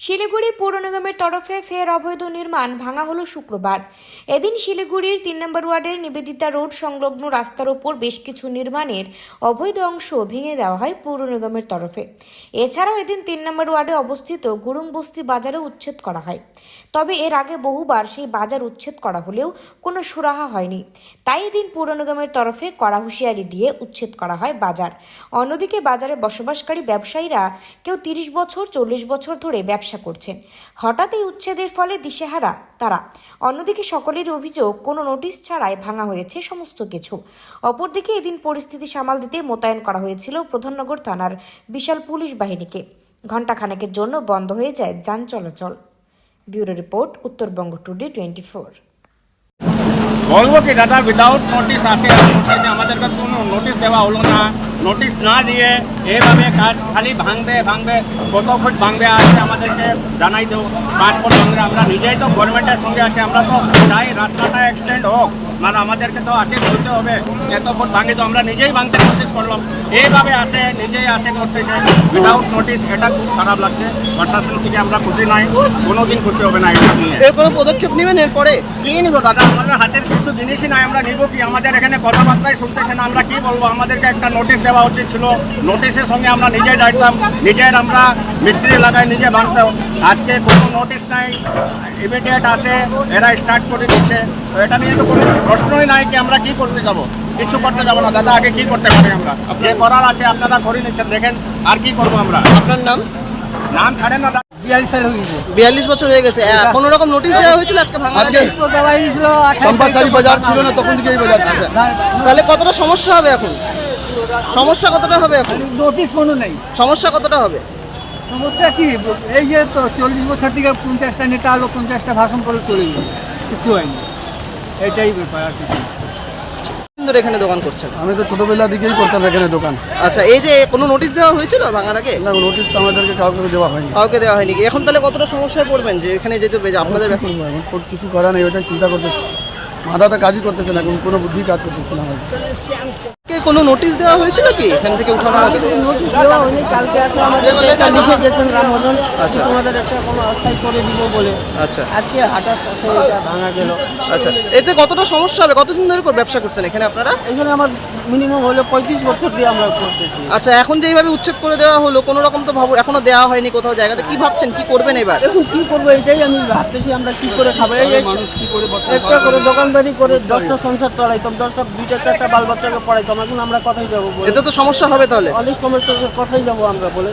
শিলিগুড়ি পৌর নিগমের তরফে ফের অবৈধ নির্মাণ ভাঙা হলো শুক্রবার। এদিন শিলিগুড়ির তিন নম্বর ওয়ার্ডের নিবেদিতা রোড সংলগ্ন রাস্তার ওপর বেশ কিছু নির্মাণের অবৈধ অংশ ভেঙে দেওয়া হয় পৌর নিগমের তরফে। এছাড়াও এদিন তিন নম্বর ওয়ার্ডে অবস্থিত গুরুং বস্তি বাজারে উচ্ছেদ করা হয়। তবে এর আগে বহুবার সেই বাজার উচ্ছেদ করা হলেও কোনো সুরাহা হয়নি। তাই এদিন পৌর নিগমের তরফে কড়া হুঁশিয়ারি দিয়ে উচ্ছেদ করা হয় বাজার। অন্যদিকে বাজারে বসবাসকারী ব্যবসায়ীরা কেউ তিরিশ বছর, চল্লিশ বছর ধরে ব্যবসা করছেন। হঠাৎ এই উচ্ছেদের ফলে দিশেহারা, তারা, অন্যদিকে সকলের অভিযোগ, কোনো নোটিশ ছাড়াই ভাঙা হয়েছে সমস্ত কিছু। অপরদিকে এদিন পরিস্থিতি সামাল দিতে মোতায়েন করা হয়েছিল প্রধাননগর থানার বিশাল পুলিশ বাহিনীকে। ঘণ্টাখানেকের জন্য বন্ধ হয়ে যায় যান চলাচল। Bureau report, Uttarbanga today twenty four বলব কি দাদা উইদাউট নোটিস আসে আমাদেরকে কোনো নোটিস দেওয়া হলো না। নোটিস না দিয়ে এইভাবে কাজ খালি ভাঙবে ভাঙবে, কত ফুট ভাঙবে আছে আমাদেরকে জানাই দেবো পাঁচ ফুট ভাঙবে। আমরা নিজেই তো গভর্নমেন্টের সঙ্গে আছে, আমরা তো চাই রাস্তাটা এক্সটেন্ড হোক। মানে আমাদেরকে তো আসে করতে হবে। এত ফুট ভাঙে তো আমরা নিজেই ভাঙতে কোশিশ করলাম। এইভাবে আসে নিজেই আসে করতেছে উইদাউট নোটিস এটা খুব খারাপ লাগছে। প্রশাসন থেকে আমরা খুশি নাই কোনোদিন খুশি হবে না এটা নিয়ে। এর কোনো পদক্ষেপ নেবেন এরপরে? কি নিব দাদা? আমাদের হাতের কিছু জিনিসই নাই আমরা নিব কি? আমাদের এখানে কথাবার্তাই শুনতেছে না আমরা কি বলব? আমাদেরকে একটা নোটিশ দেওয়া উচিত ছিল। নোটিশের সঙ্গে আমরা নিজে যাইতাম নিজের আমরা মিস্ত্রি লাগাই নিজে ভাঙতাম। আজকে কোনো নোটিশ নাই ইমিডিয়েট আসে এরা স্টার্ট করে দিচ্ছে। তো এটা নিয়ে তো কোনো প্রশ্নই নাই কি আমরা কি করতে যাব কিছু করতে যাব না। দাদা আগে কি করতে পারি আমরা? যে করার আছে আপনারা করে নিচ্ছেন দেখেন আর কি করব আমরা। আপনার নাম? নাম ছাড়েন না দাদা। বিয়াল্লিশ হয়ে গেছে বিয়াল্লিশ বছর হয়ে গেছে। কোনো রকম নোটিশ দেওয়া হয়েছিল আজকে আজকে চম্পাশাড়ি বাজার ছিল না তখন থেকে এই বাজার ছিল তাহলে কতটা সমস্যা হবে এখন? সমস্যা কতটা হবে এখন? নোটিশ কোনো নেই। সমস্যা কতটা হবে? সমস্যা কি? এই যে তো চল্লিশ বছর থেকে পঞ্চাশটা নেতা হলো পঞ্চাশটা ভাষণ করে চলে গেল। কিছু হয়নি। এটাই ব্যাপার আর কিছু না। ধরে এখানে দোকান করছেন? আমি তো ছোটবেলা দিকেই করতাম এখানে দোকান। আচ্ছা এই যে কোনো নোটিশ দেওয়া হয়েছিল ভাঙার আগে? না নোটিশ তো আমাদেরকে কাউকে দেওয়া হয়নি। কাউকে দেওয়া হয়নি এখন তাহলে কতটা সমস্যায় পড়বেন যে এখানে যেতে হবে আপনাদের এখন? কিছু করা নেই ওটা চিন্তা করতেছে। মাথাটা কাজই করতেছে না কোনো বুদ্ধি কাজ করতেছে না কোনো নোটিশ দেওয়া হয়েছিল কি? এখান থেকে উঠানো হবে নোটিশ দেওয়া হয়নি। কালকে আসে আমাদের এটা লিখে গেছেন রামমোহন আচ্ছা। তোমাদের একটা কোনো অস্থায়ী করে দিব বলে। আচ্ছা। আজকে হঠাৎ সাথে এটা ভাঙা গেল। আচ্ছা এতে কতটা সমস্যা হবে? কতদিন ধরে করে ব্যবসা করছেন এখানে আপনারা? এখানে আমার মিনিমাম হলো পঁয়ত্রিশ বছর দিয়ে আমরা করতেছি। আচ্ছা এখন যে এইভাবে উচ্ছেদ করে দেওয়া হলো কোনো রকম তো ভাবো এখনও দেওয়া হয়নি কোথাও জায়গাতে। কি ভাবছেন? কি করবেন এবার? এখন কি করব এটাই আমি ভাবতেছি আমরা কি করে খাব? এই এই একটা করে দোকানদারি করে দশটা সংসার চড়াইতাম দশটা দুইটা চারটা বাল বাচ্চাকে পড়াই পড়াইতাম। এখন আমরা কথাই যাব এটা এতে তো সমস্যা হবে তাহলে। অনেক সমস্যা কথাই যাব আমরা বলে